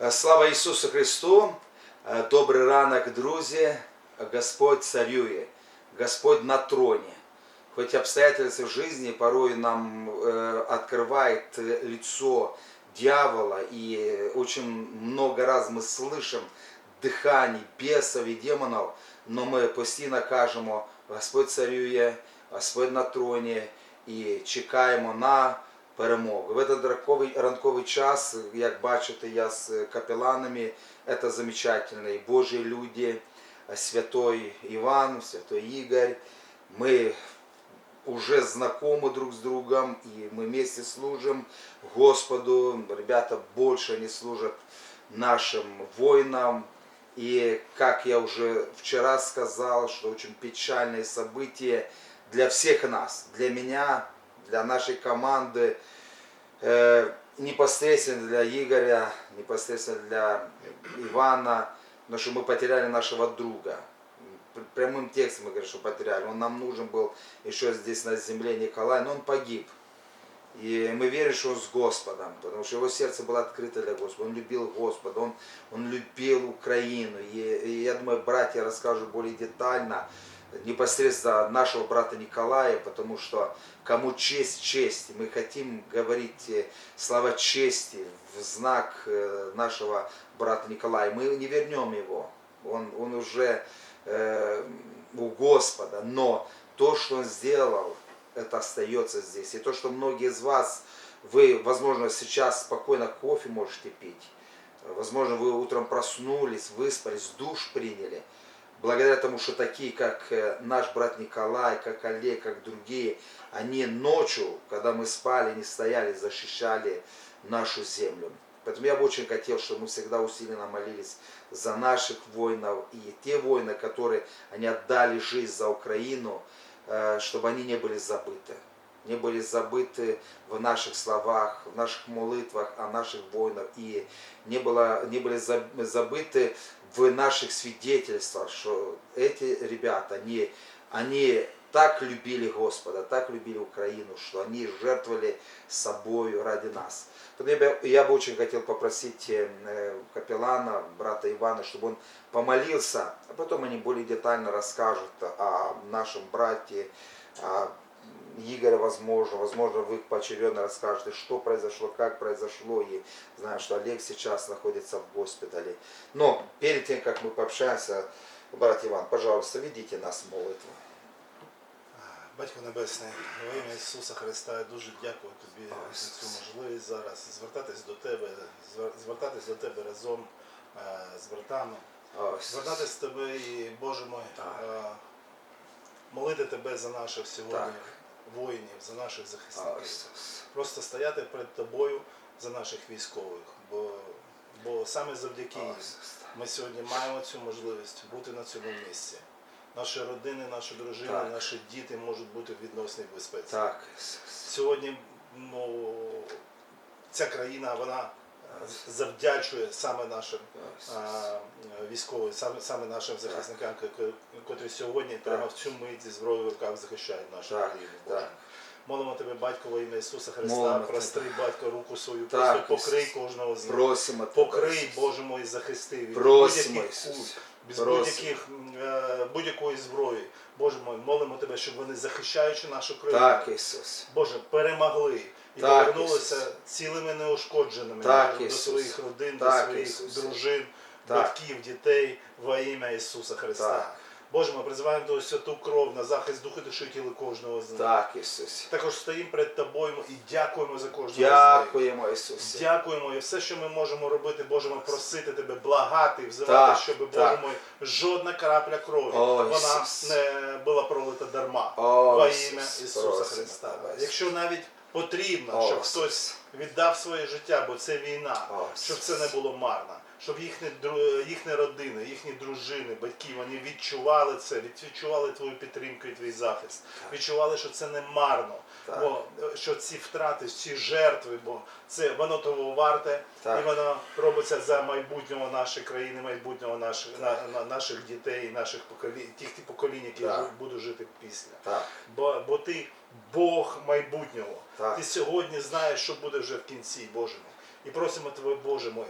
Е, Слава Ісусу Христу! Е, Добрий ранок, друзі! Господь царює, Господь на троне. Хоть обстоятельства жизни порой нам э, открывает э, лицо дьявола, и очень много раз мы слышим дыхание бесов и демонов, но ми постійно кажемо, Господь царює, Господь на троні і чекаємо на перемогу. В этот ранковий, ранковий час, як бачите, я з капеланами, це замечательні Божі люди, святой Іван, святой Ігор. Ми уже знакомы друг с другом, и мы вместе служим Господу. Ребята больше не служат нашим воинам. И как я уже вчера сказал, что очень печальное событие для всех нас, для меня, для нашей команды, э, непосредственно для Игоря, непосредственно для Ивана, потому что мы потеряли нашего друга. Пр- Прямым текстом мы говорим, что потеряли. Он нам нужен был еще здесь на земле Николай, но он погиб. И мы верим, что он с Господом, потому что его сердце было открыто для Господа. Он любил Господа, он, он любил Украину. И, и я думаю, братья расскажут более детально непосредственно нашего брата Николая, потому что кому честь, честь. Мы хотим говорить э, слова чести в знак э, нашего брата Николая. Мы не вернем его. Он, он уже э, у Господа. Но то, что он сделал, это остается здесь. И то, что многие из вас, вы, возможно, сейчас спокойно кофе можете пить. Возможно, вы утром проснулись, выспались, душ приняли. Благодаря тому, что такие, как э, наш брат Николай, как Олег, как другие, они ночью, когда мы спали, не стояли, защищали нашу землю. Поэтому я бы очень хотел, чтобы мы всегда усиленно молились за наших воинов и те воины, которые они отдали жизнь за Украину, э, чтобы они не были забыты. Не были забыты в наших словах, в наших молитвах о наших воинах. И не, было, не были за- забыты в наших свидетельствах, что эти ребята, они, они так любили Господа, так любили Украину, что они жертвовали собою ради нас. Я бы, я бы очень хотел попросить э, капеллана, брата Ивана, чтобы он помолился, а потом они более детально расскажут о нашем брате, о Игоря, возможно, возможно, вы поочередно расскажете, что произошло, как произошло, и знаю, что Олег сейчас находится в госпитале. Но перед тем, как мы пообщаемся, брат Иван, пожалуйста, ведите нас в молитву. Батько Небесний, во ім'я Ісуса Христа, я дуже дякую тобі О, за цю Ісус. можливість зараз звертатись до тебе, звер- звертатись до тебе разом е, з братами, О, Иисус. звертатись до тебе і Боже мой, Так. е, молити тебе за наших сьогодні Так. Воїнів, за наших захисників. Просто стояти перед тобою за наших військових, бо, бо саме завдяки їм ми сьогодні маємо цю можливість бути на цьому місці. Наші родини, наші дружини, Так. наші діти можуть бути в відносній безпеці. Так, Сьогодні ну, ця країна вона завдячує саме нашим військовим, саме, саме нашим захисникам, ко- котрі сьогодні прямо в цю мить зі зброєю в руках захищають нашу країну. Молимо тебе, батько, во ім'я Ісуса Христа, Молимо простри, тебе. батько, руку свою, Так, просто покрий Ісус. кожного з них. Просимо Покрий, Ісус. Боже мой, захисти від Просимо, будь-яких Ісус. без будь-яких е, будь-якої зброї. Боже мой, молимо тебе, щоб вони захищаючи нашу країну, Так, Иисус. Боже, перемогли і Так, повернулися Ісус. цілими неушкодженими Так, до Ісус. своїх родин, Так, до своїх Ісус. дружин, Так. батьків, дітей во ім'я Ісуса Христа. Так. Боже, ми призиваємо Твою святу кров на захист духу душі тіла кожного з них. Так, Иисус. Також стоїмо перед тобою і дякуємо за кожного з них. Дякуємо, Ісусе. Дякуємо і все, що ми можемо робити, Боже, ми просити тебе, благати, взивати, Так, щоб Боже так. мой, жодна крапля крові О, вона Ісус. не була пролита дарма О, во Ісус, ім'я Ісуса просимо Христа. тебе, Ісус. Якщо навіть потрібно, щоб Ось. хтось віддав своє життя, бо це війна, Ось. щоб це не було марно. Щоб їхні, дру- їхні родини, їхні дружини, батьки, вони відчували це, відчували твою підтримку і твій захист. Відчували, що це не марно. Так. Бо е, що ці втрати, ці жертви, бо це воно того варте, Так. і воно робиться за майбутнього нашої країни, майбутнього наших, на, на- наших дітей, наших поколінь, тих поколінь, які Так. будуть жити після. Так, Бо, бо ти Бог майбутнього. Так. Ти сьогодні знаєш, що буде вже в кінці, Боже мой. І просимо тебе, Боже мой,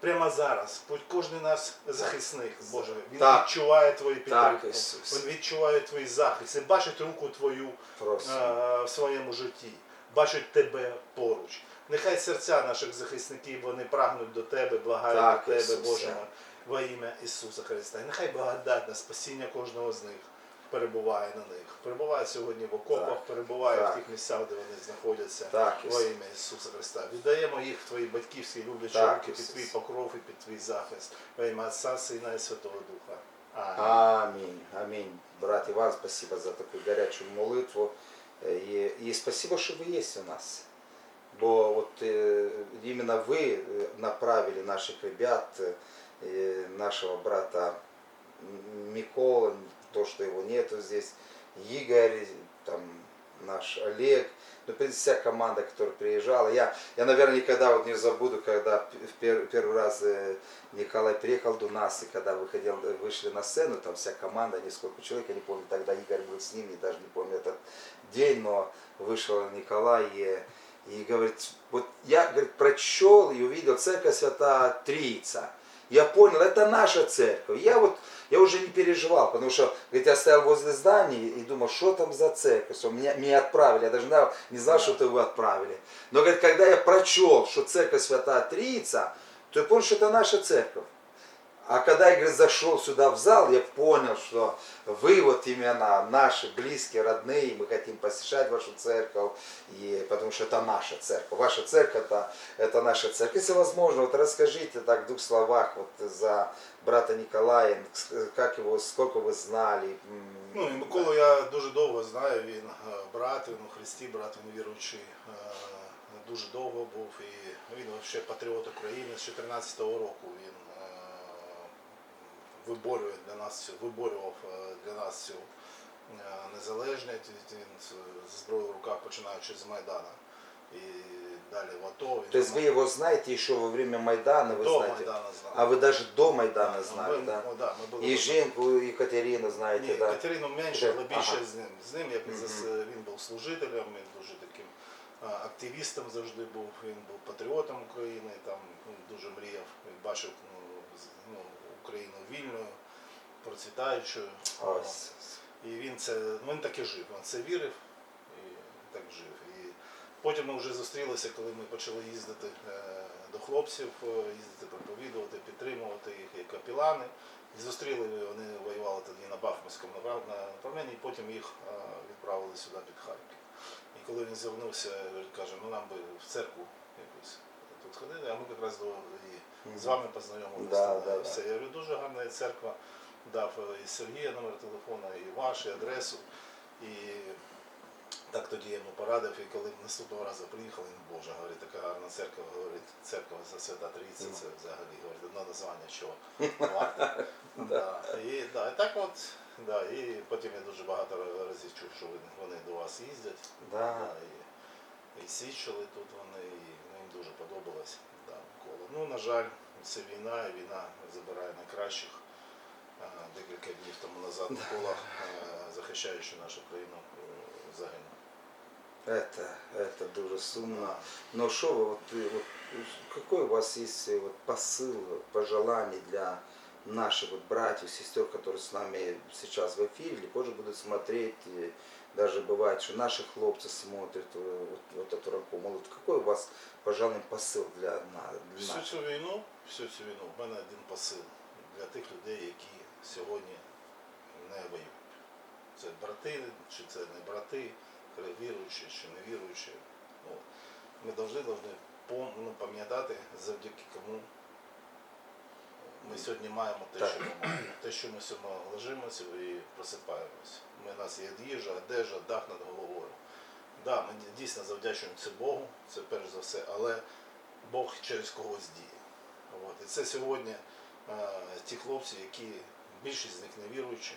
Прямо зараз, будь кожен нас захисник, Боже, він Так. відчуває твою підтримку, Ісус. він відчуває твій захист, він бачить руку твою Просто. е, в своєму житті, бачить тебе поруч. Нехай серця наших захисників вони прагнуть до тебе, благають Так, до тебе, Ісусе. Боже, во ім'я Ісуса Христа. І нехай благодать на спасіння кожного з них перебуває на них. Перебуває сьогодні в окопах, Так. перебуває Так. в тих місцях, де вони знаходяться. Так, Во Ісус. ім'я Ісуса Христа. Віддаємо їх в твої батьківські люблячі Так, руки під Ісус. твій покров і під твій захист. Во ім'я Отця, Сина і Святого Духа. Амінь. Аминь, аминь. Брат Иван, спасибо за такую горячую молитву. И, и спасибо, что вы есть у нас. Бо вот э, именно вы э, направили наших ребят, э, нашего брата М- Микола, то, что его нету здесь, Игорь, там наш Олег, ну, в принципе, вся команда, которая приезжала. Я, я наверное, никогда вот не забуду, когда в пер- первый раз э, Николай приехал до нас, и когда выходил, э, вышли на сцену, там вся команда, несколько человек, я не помню, тогда Игорь был с ними, даже не помню этот день, но вышел Николай и, и говорит, вот я говорит, прочел и увидел церковь Святая Трица. Я понял, это наша церковь. Я вот, я уже не переживал, потому что, говорит, я стоял возле здания и думал, что там за церковь, что меня, меня отправили, я даже не знал, что это вы отправили. Но, говорит, когда я прочел, что церковь Святая Трица, то я понял, что это наша церковь. А когда я говорит, зашел сюда в зал, я понял, что вы вот именно наши близкие, родные, мы хотим посещать вашу церковь, и, потому что это наша церковь. Ваша церковь это, это наша церковь. Если возможно, вот расскажите так в двух словах вот за брата Николая, как его, сколько вы знали. Ну, Миколу я дуже довго знаю, він е, брат, він у Христі, брат, він віруючий. е, Дуже довго був і він ще патріот України з 14-го року. Він е, виборює для нас виборював для нас цю незалежність. Він з зброєю в руках починаючи з Майдана. І далі в АТО. Він То есть вы его знаете еще во время Майдана, вы до знаете? Майдана знав. А вы даже до Майдана Да, знали, ми- да? ну, да, ми були И в- Женьку, Екатерину знаете, Ні, да? Катерину менше, Вже- але більше ага. з ним. З ним як Мгм. зас- він був служителем, він дуже таким а, активістом завжди був. Він був патріотом України, там ну, дуже мріяв, він бачив ну, з- ну, Україну вільною, процвітаючою. Ось. І він це ну, він так і жив. Він це вірив і так жив. Потім ми вже зустрілися, коли ми почали їздити е, до хлопців, е, їздити проповідувати, підтримувати їх як капілани. І зустріли вони воювали тоді на Бахмутському направ- направленні, і потім їх е, відправили сюди під Харків. І коли він звернувся, говорить, каже, ну нам би в церкву якусь тут ходити, а ми якраз до і з вами познайомилися. Да, да, все. Я говорю, дуже гарна церква. Дав і Сергія номер телефона, і ваш, і адресу. І так тоді я йому порадив, і коли наступного разу приїхали, він Боже, говорить, така гарна церква, говорить, церква за Свята Трійця, це взагалі говорить, одне названня чого. варте. Да. І, да, і так от, да, і потім я дуже багато разів чув, що вони, до вас їздять. Да. Да, і, і січили тут вони, і їм дуже подобалось. Да, Микола. Ну, на жаль, це війна, і війна забирає найкращих. Декілька днів тому назад Микола, захищаючи нашу країну, е, загинув. Это, это дуже сумно. Но что вы, вот, э, вот, какой у вас есть э, вот, посыл, пожеланий для наших вот, братьев, сестер, которые с нами сейчас в эфире, или позже будут смотреть, и даже бывает, что наши хлопцы смотрят э, вот, вот эту ракому. Вот какой у вас, пожалуй, посыл для, на- для Всю наших? цю війну, всю цю війну, в мене один посил для тих людей, які сьогодні не воюють. Це брати, чи це не брати, Віруючі чи не віруючі. Ми повинні повинні ну, пам'ятати, завдяки кому ми сьогодні маємо те, що ми маємо. Те, що ми сьогодні лежимося і просипаємося. Ми, у нас є їжа, одежа, дах над головою. Да, ми дійсно завдячуємо це Богу, це перш за все, але Бог через когось діє. От. І це сьогодні е, ті хлопці, які більшість з них не віруючі,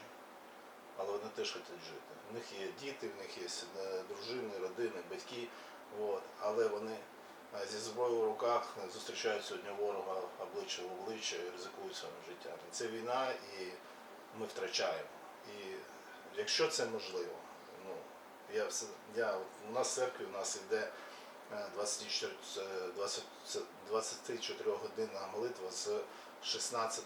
але вони теж хочуть жити. У них є діти, в них є е, дружини, родини, батьки, от. але вони е, зі зброєю в руках зустрічають сьогодні ворога обличчя в обличчя і ризикують своїм життям. Це війна, і ми втрачаємо. І якщо це можливо, ну, я, я, у нас в церкві у нас йде е, 24, е, 20 це 24 годинна молитва з 16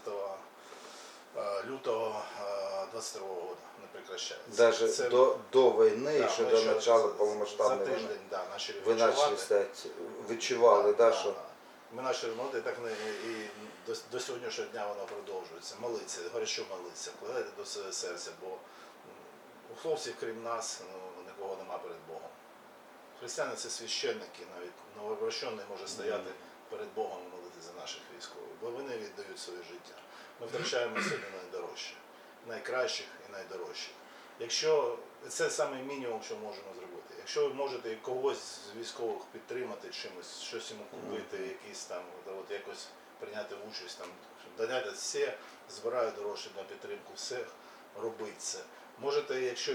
е, лютого е, 22 року прекращається. Даже Це- до, до войны, Да, еще ми до ще начала за- полномасштабной За войны, тиждень, да, почали вы начали відчувати. стать, відчували, да, що Ми почали молити, так не, і до, до сьогоднішнього дня воно продовжується. Молиться, говорять, що молиться, кладайте до свого серця, бо м, у хлопців, крім нас, ну, нікого нема перед Богом. Християни це священники, навіть новообращений може стояти перед Богом і молити за наших військових, бо вони віддають своє життя. Ми втрачаємо сьогодні найдорожче, найкращих і найдорожчих. Якщо це саме мінімум, що можемо зробити. Якщо ви можете когось з військових підтримати чимось, щось йому купити, якісь там, от, якось прийняти участь, там доняти все, збираю дорожче на підтримку всіх, робить це. Можете, якщо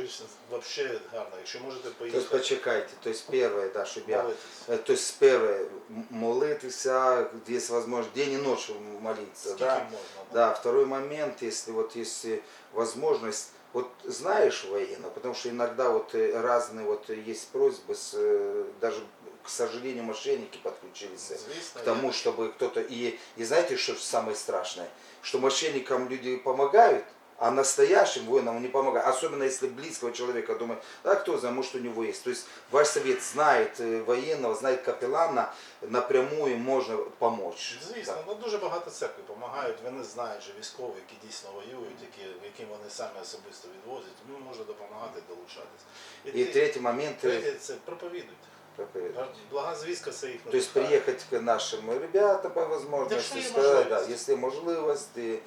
взагалі гарно, якщо можете То есть поїхати, почекайте, то есть первое, да, щоб я молитись. Е, То есть первое, м- молитися, есть возможность день и ночь молиться, Скільки да. можна. Да, второй момент, если вот если возможность, вот знаешь военно, потому что иногда вот э, разные вот э, есть просьбы, с, э, даже, к сожалению, мошенники подключились э, Звісно, к тому, я- чтобы кто-то, и, и знаете, что самое страшное, что мошенникам люди помогают, а настоящим воинам не помогают. Особенно если близкого человека думает, а кто знает, может у него есть. То есть ваш совет знает э, военного, знает капеллана, напрямую можно помочь. Звісно, Да. ну дуже багато церкви допомагають. Вони знають, що військові, які дійсно воюють, які, яким вони самі особисто відвозять, їм можна допомагати, долучатись. И те- третий момент, э, третє це проповідують. Проповедовать. Блага звістка це їх То есть приехать к нашим ребятам по возможности, Якщо є сказать, да, можливість. если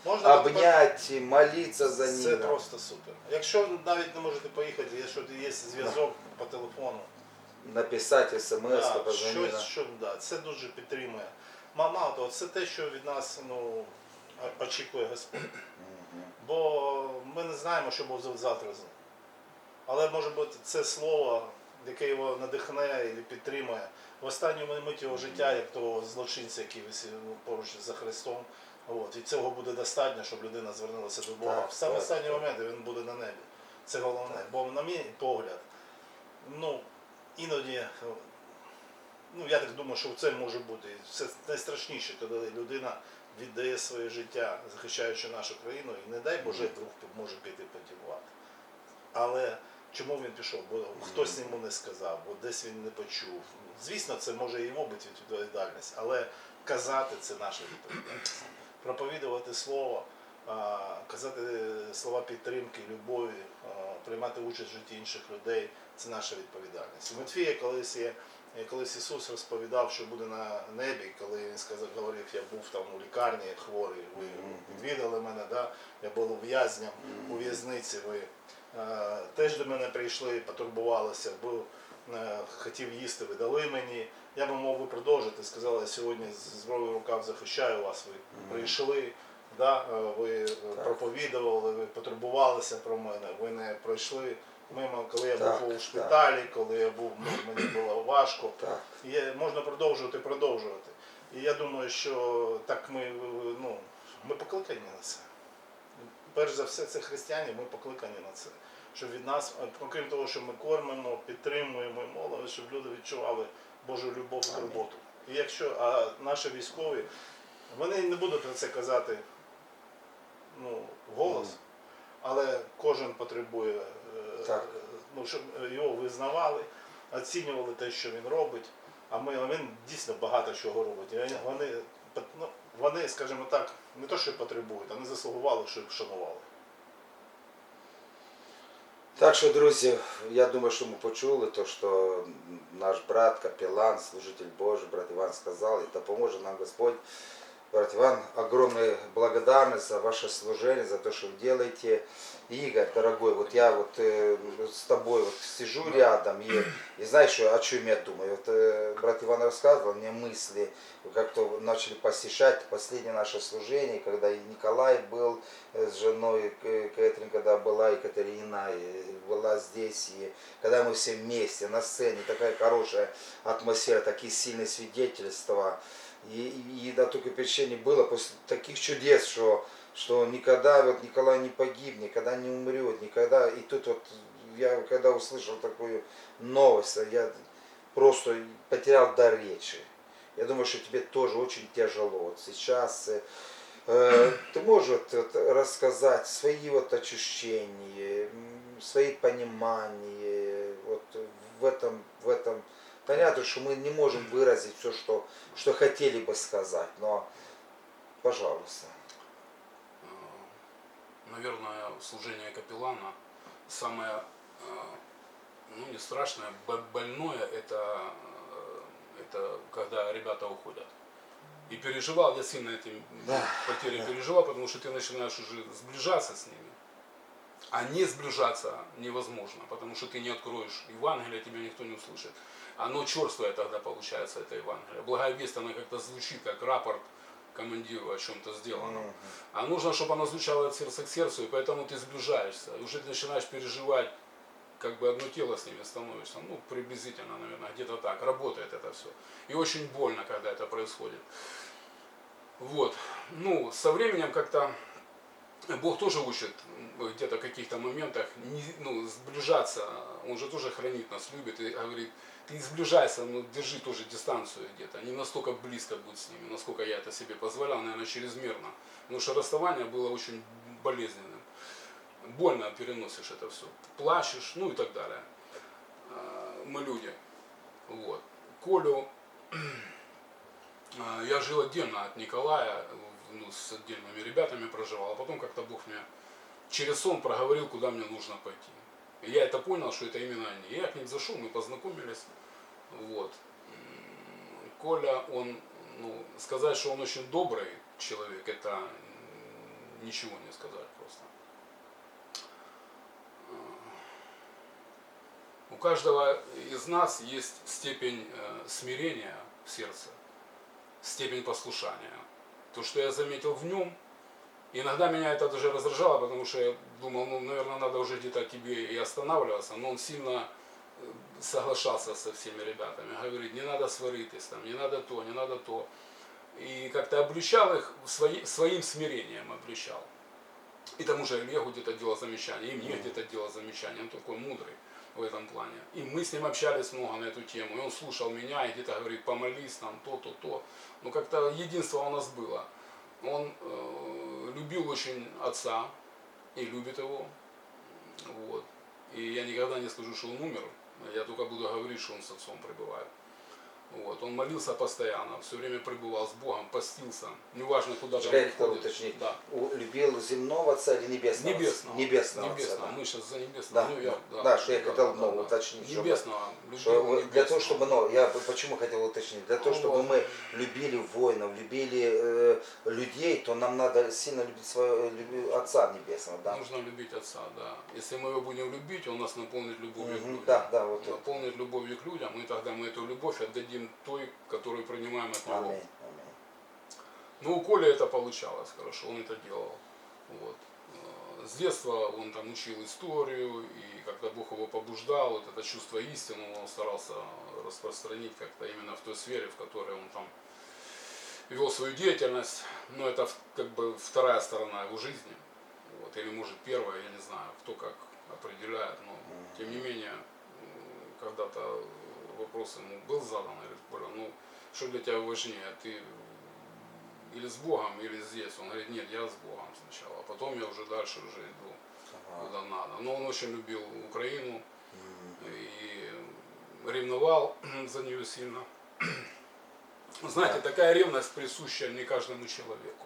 Можна обнять, и молиться за Це просто супер. Якщо навіть не можете поїхати, якщо є зв'язок по телефону, Написать смс, да, позвонить. щось, що да, це дуже підтримує. Ма- Мало це те, що від нас ну, о- очікує Господь. Бо ми не знаємо, що буде завтра з ним. Але може бути це слово, яке його надихне і підтримує. В останню мить його життя, як того злочинця, який висів поруч за Христом. От, і цього буде достатньо, щоб людина звернулася до Бога. Так, в саме останній момент він буде на небі. Це головне. Бо на мій погляд, ну, іноді, ну я так думаю, що це може бути. Це найстрашніше, коли людина віддає своє життя, захищаючи нашу країну, і не дай Боже, друг може піти потівати. Але чому він пішов? Бо хтось йому не сказав, бо десь він не почув. Звісно, це може і його бути відповідальність, але казати це наша відповідальність. Проповідувати слово, казати слова підтримки, любові, приймати участь в житті інших людей це наша відповідальність. У Матфія колись є. Колись Ісус розповідав, що буде на небі, коли він сказав, говорив, я був там у лікарні хворий, ви відвідали мене, да? я був в'язням у в'язниці, ви теж до мене прийшли, потурбувалися, був, е, хотів їсти, ви дали мені. Я би мог би продовжити, сказали, я сьогодні з зброєю в руках захищаю вас, ви прийшли, да? е, ви е, проповідували, ви потурбувалися про мене, ви не пройшли мимо, коли я Так, був у так. шпиталі, коли я був, мені було важко. Так. Є, можна продовжувати, продовжувати. І я думаю, що так ми, ну, ми покликані на це. Перш за все, це християни, ми покликані на це. Щоб від нас, окрім того, що ми кормимо, підтримуємо молимо, щоб люди відчували Божу любов і турботу. І якщо а наші військові, вони не будуть про це казати ну, вголос, але кожен потребує, е, Так. ну, щоб його визнавали, оцінювали те, що він робить. А ми а він дійсно багато чого робить. Вони, ну, вони, скажімо так, не то, що потребують, вони заслугували, щоб їх шанували. Так що, друзі, я думаю, що ми почули то, що наш брат, Капілан, служитель Божий, брат Іван сказав, і допоможе нам Господь. Брат Иван, огромная благодарность за ваше служение, за то, что вы делаете. Игорь, дорогой, вот я вот э, с тобой вот сижу рядом и, и знаешь, что- о чем я думаю? Вот э, брат Иван рассказывал мне мысли, как-то начали посещать последнее наше служение, когда и Николай был э, с женой, К- Кэтрин, когда была, Екатерина и была здесь, и когда мы все вместе на сцене, такая хорошая атмосфера, такие сильные свидетельства. И, и, на только печенье было после таких чудес, что, что никогда вот Николай не погиб, никогда не умрет, никогда. И тут вот я когда услышал такую новость, я просто потерял дар речи. Я думаю, что тебе тоже очень тяжело. Вот сейчас э, э, ты можешь вот, рассказать свои вот ощущения, свои понимания вот в этом, в этом. Понятно, что мы не можем выразить все, что, что хотели бы сказать, но, пожалуйста. Э, наверное, служение капеллана самое, э, ну не страшное, бо- больное, это, э, это когда ребята уходят. И переживал, я сильно этим Да, потерей да. переживал, потому что ты начинаешь уже сближаться с ними. А не сближаться невозможно, потому что ты не откроешь Евангелие, тебя никто не услышит. Оно черствое тогда получается, это Евангелие. Благая весть, она как-то звучит, как рапорт командиру о чем-то сделанном. Мгм. А нужно, чтобы оно звучало от сердца к сердцу, и поэтому ты сближаешься. И уже ты начинаешь переживать, как бы одно тело с ними становишься. Ну, приблизительно, наверное, где-то так. Работает это все. И очень больно, когда это происходит. Вот. Ну, со временем как-то Бог тоже учит где-то в каких-то моментах не- ну, сближаться. Он же тоже хранит нас, любит и говорит, ты сближайся, но держи тоже дистанцию где-то. Не настолько близко будь с ними, насколько я это себе позволял, наверное, чрезмерно. Потому что расставание было очень болезненным. Больно переносишь это все. Плачешь, ну и так далее. А, Мы люди. Вот. Колю а, я жил отдельно от Николая, ну, с отдельными ребятами проживал, а потом как-то Бог мне через сон проговорил, куда мне нужно пойти. И я это понял, что это именно они. Я к ним зашел, мы познакомились. Вот. Коля, он, ну, сказать, что он очень добрый человек, это ничего не сказать просто. У каждого из нас есть степень э, смирения в сердце, степень послушания. То, что я заметил в нем, иногда меня это даже раздражало, потому что я думал, ну, наверное, надо уже где-то тебе и останавливаться, но он сильно э, соглашался со всеми ребятами, говорит, не надо сваритесь, там, не надо то, не надо то. И как-то обличал их свои- своим смирением, обличал. И тому же Олегу где-то делал замечание, и мне где-то делал замечание, он такой мудрый в этом плане. И мы с ним общались много на эту тему, и он слушал меня, и где-то говорит, помолись, там, то, то, то. Ну, как-то единство у нас было. Он э, любил очень отца и любит его. Вот. И я никогда не скажу, что он умер. Я только буду говорить, что он с отцом пребывает. Вот. Он молился постоянно, все время пребывал с Богом, постился. Неважно, куда Я он ходит. уточнить. Да. Любил земного отца или небесного? отца? Небесного. Небесного. отца, Небесного. да. Мы сейчас за небесного. Да, Ну, я, да, да, что я хотел, ну, уточнить, чтобы- Небесного. любил Что вы- для того, небесного. чтобы, ну, я почему хотел уточнить, для того, Ну, чтобы вот. мы любили воинов, любили э, людей, то нам надо сильно любить своего люби- Отца Небесного, да. Нужно любить отца, да. Если мы его будем любить, он нас наполнит любовью к Мгм, людям. да, да, вот это. Наполнит любовью к людям, и тогда мы эту любовь отдадим той, которую принимаем от него. Аминь. Ну, у Коли это получалось хорошо, он это делал. Вот. Э, С детства он там учил историю, и когда Бог его побуждал, вот это чувство истины он старался распространить как-то именно в той сфере, в которой он там вел свою деятельность. Но это как бы вторая сторона его жизни. Вот. Или может первая, я не знаю, кто как определяет. Но тем не менее, когда-то вопрос ему был задан, я говорю, ну что для тебя важнее, ты или с Богом, или здесь. Он говорит, нет, я с Богом сначала, а потом я уже дальше уже иду Ага. куда надо. Но он очень любил Украину и ревновал за нее сильно. Знаете, такая ревность присуща не каждому человеку.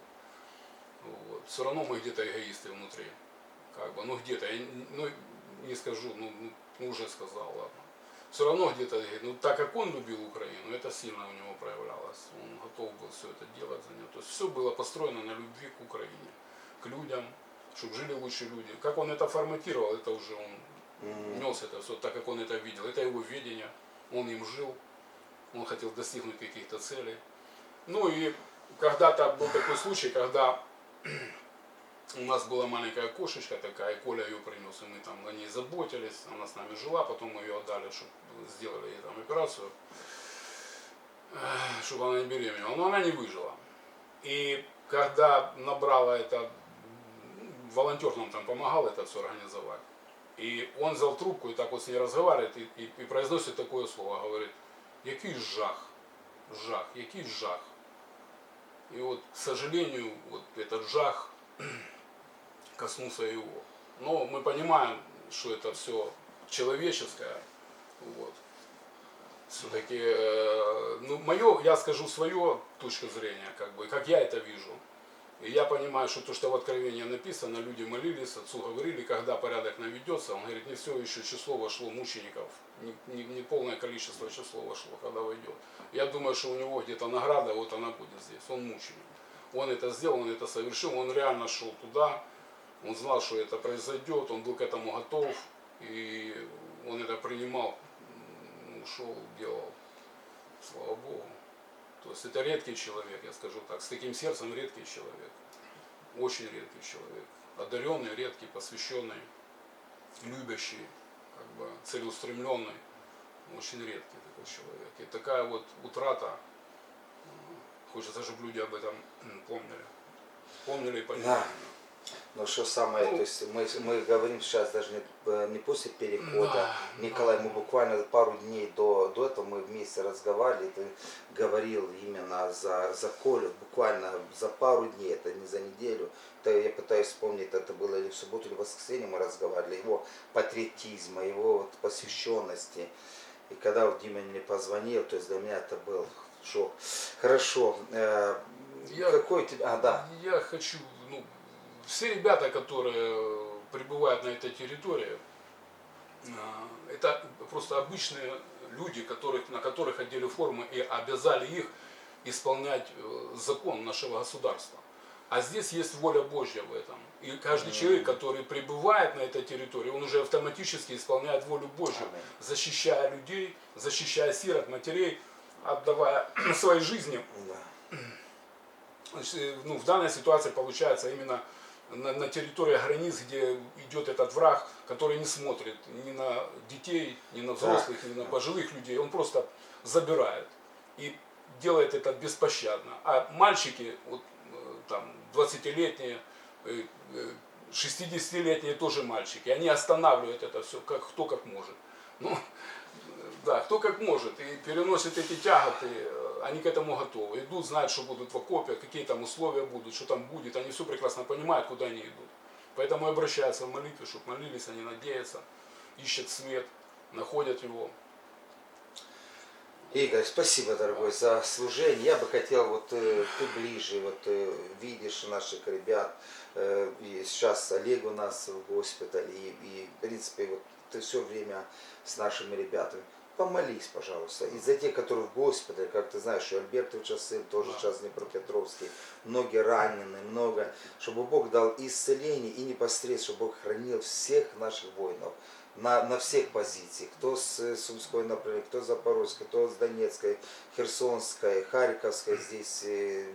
Вот. Все равно мы где-то эгоисты внутри. Как бы, ну где-то, я ну, не скажу, ну, ну, уже сказал, ладно. Все равно где-то, ну так как он любил Украину, это сильно у него проявлялось. Он готов был все это делать за нее. То есть все было построено на любви к Украине, к людям, чтобы жили лучше люди. Как он это форматировал, это уже он М. нес это все так, как он это видел. Это его видение, он им жил, он хотел достигнуть каких-то целей. Ну и когда-то был такой случай, когда у нас была маленькая кошечка такая, Коля ее принес, и мы там о ней заботились, она с нами жила, потом мы ее отдали, чтобы сделали ей там операцию, чтобы она не беременела, но она не выжила. И когда набрала это, волонтер нам там помогал это все организовать, и он взял трубку и так вот с ней разговаривает и, и- и произносит такое слово, говорит, який жах, жах, який жах. И вот, к сожалению, вот этот жах коснулся его. Но мы понимаем, что это все человеческое. Вот. Все-таки, ну, мое, я скажу свою точку зрения, как бы, как я это вижу. И я понимаю, что то, что в Откровении написано, люди молились, отцу говорили, когда порядок наведется, он говорит, не все еще число вошло мучеников, не, не- не полное количество число вошло, когда войдет. Я думаю, что у него где-то награда, вот она будет здесь, он мученик. Он это сделал, он это совершил, он реально шел туда, он знал, что это произойдет, он был к этому готов, и он это принимал, ушел, делал. Слава Богу. То есть это редкий человек, я скажу так, с таким сердцем редкий человек. Очень редкий человек. Одаренный, редкий, посвященный, любящий, как бы целеустремленный. Очень редкий такой человек. И такая вот утрата, хочется, чтобы люди об этом помнили. Помнили и понимали. Да. Ну что самое, Ну. то есть мы, мы говорим сейчас даже не, э, не после перехода. Да, Николай, да. мы буквально пару дней до, до этого мы вместе разговаривали, ты говорил именно за, за Колю, буквально за пару дней, это не за неделю. Это я пытаюсь вспомнить, это было или в субботу, или в воскресенье мы разговаривали, его патриотизма, его вот посвященности. И когда вот Дима мне позвонил, то есть для меня это был шок. Хорошо. э, Я- Какой тебя... А, да. Я хочу, все ребята, которые прибывают на этой территории, а, это просто обычные люди, которых, на которых одели формы и обязали их исполнять э, закон нашего государства. А здесь есть воля Божья в этом. И каждый человек, который прибывает на этой территории, он уже автоматически исполняет волю Божью, Аминь. защищая людей, защищая сирот, матерей, отдавая свои жизни. Значит, э, ну, в данной ситуации получается именно на, на территории границ, где идет этот враг, который не смотрит ни на детей, ни на взрослых, ни на пожилых людей, он просто забирает и делает это беспощадно. А мальчики, вот э, там 20-летние, э, э, 60-летние тоже мальчики, они останавливают это все, как, кто как может. Ну, да, кто как может и переносит эти тяготы, э, они к этому готовы. Идут, знают, что будут в окопе, какие там условия будут, что там будет. Они все прекрасно понимают, куда они идут. Поэтому и обращаются в молитве, чтобы молились, они надеются, ищут свет, находят его. Игорь, спасибо, дорогой, за служение. Я бы хотел, вот э, ты ближе, вот э, видишь наших ребят, э, и сейчас Олег у нас в госпитале, и, и в принципе, вот ты все время с нашими ребятами. Помолись, пожалуйста. И за тех, которые в госпитале, как ты знаешь, что Альбертовича сын тоже Да. сейчас Днепропетровский, многие ранены, много, чтобы Бог дал исцеление и непосредственно, чтобы Бог хранил всех наших воинов на, на всех позициях. Кто с э, Сумской направления, кто с Запорожской, кто с Донецкой, Херсонской, Харьковской, здесь э,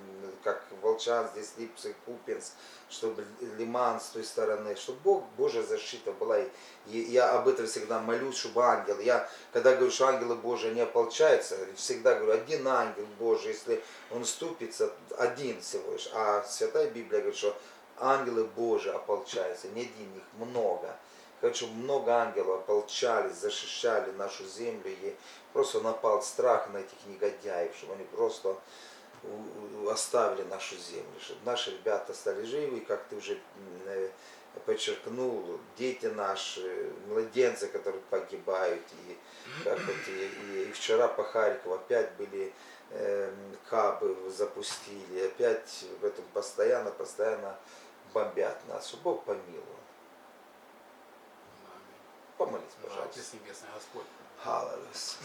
как Волчан, здесь Липск, Купинск, чтобы Лиман с той стороны, чтобы Бог, Божья защита была. И я об этом всегда молюсь, чтобы ангел, я когда говорю, что ангелы Божии не ополчаются, всегда говорю, один ангел Божий, если он ступится, один всего лишь. А Святая Библия говорит, что ангелы Божии ополчаются, не один, их много. Хочу, чтобы много ангелов ополчались, защищали нашу землю и просто напал страх на этих негодяев, чтобы они просто оставили нашу землю, чтобы наши ребята стали живы, и как ты уже э, подчеркнул, дети наши, младенцы, которые погибают, и, как вот, и, и вчера по Харькову опять были эм, кабы запустили, опять в этом постоянно, постоянно бомбят нас, Бог помиловал. Помолись, пожалуйста. Отец Небесный, Господь,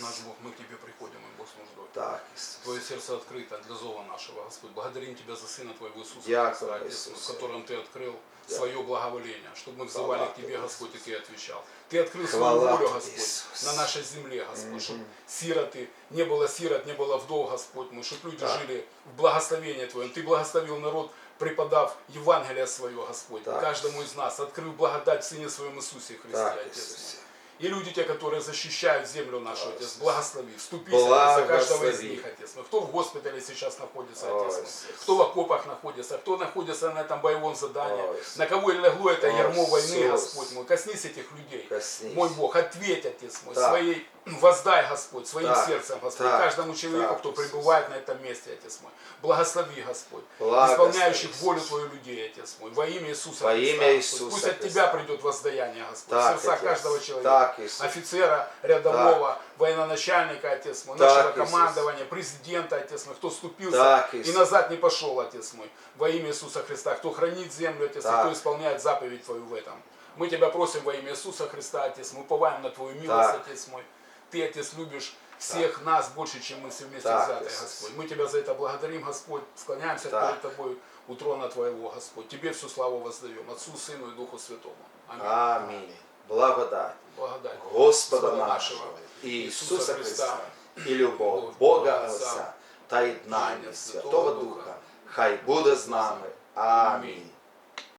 наш Бог, мы к Тебе приходим, и Бог с нуждой. Так, Иисус. Твое сердце открыто для зова нашего, Господь. Благодарим Тебя за Сына Твоего Иисуса Христа, Отец, в котором Ты открыл Да. свое благоволение, чтобы мы взывали к Тебе, Господь, и. Ты отвечал. Ты открыл свою Хвала волю, Тебе, Господь, Иисус. на нашей земле, Господь, чтобы Мгм. сироты, не было сирот, не было вдов, Господь мой, чтобы люди Так. жили в благословении Твоем. Ты благословил народ, преподав Евангелие свое, Господь, Так. каждому из нас, открыв благодать в Сыне Своем Иисусе Христе, Так, Отец Иисусе. И люди те, которые защищают землю нашу, Отец, благослови. Вступи Отец, за каждого из них, Отец. мой. Кто в госпитале сейчас находится, Отец. мой. Кто в окопах находится, кто находится на этом боевом задании. Ой. На кого легло это Ой, ярмо войны. Господь мой. Коснись этих людей. Коснись. Мой Бог, ответь, Отец мой, своей, воздай, Господь, своим Так. сердцем, Господь, Так. каждому человеку, Так, кто пребывает на этом месте, Отец мой. Благослови, Господь, Благослови, исполняющих волю Твою людей, Отец мой, во имя Иисуса Во Христа, имя. Иисуса Пусть от Христа. Тебя придет воздаяние, Господь, Так, в сердца Отец. каждого человека, Так, Иисус. офицера рядового, военачальника, Отец мой, Так, нашего командования, президента, Отец мой, кто ступился Так, и назад не пошел, Отец мой, во имя Иисуса Христа, кто хранит землю, Отец, Так. кто исполняет заповедь Твою в этом. Мы Тебя просим во имя Иисуса Христа, Отец, мы уповаем на Твою милость, Так. Отец мой. Ты, Отец, любишь всех нас больше, чем мы все вместе Так, Иисус. Господь. Мы Тебя за это благодарим, Господь, склоняемся Так. перед Тобой у трона Твоего, Господь. Тебе всю славу воздаем, Отцу, Сыну и Духу Святому. Аминь. Аминь Благодать Благодать. Господа Господа нашего Иисуса Иисуса Христа, Христа і любов любов Бога Бога Отця Отця, та єднання єднання Святого Святого Духа Духа, хай буде з нами. Амінь.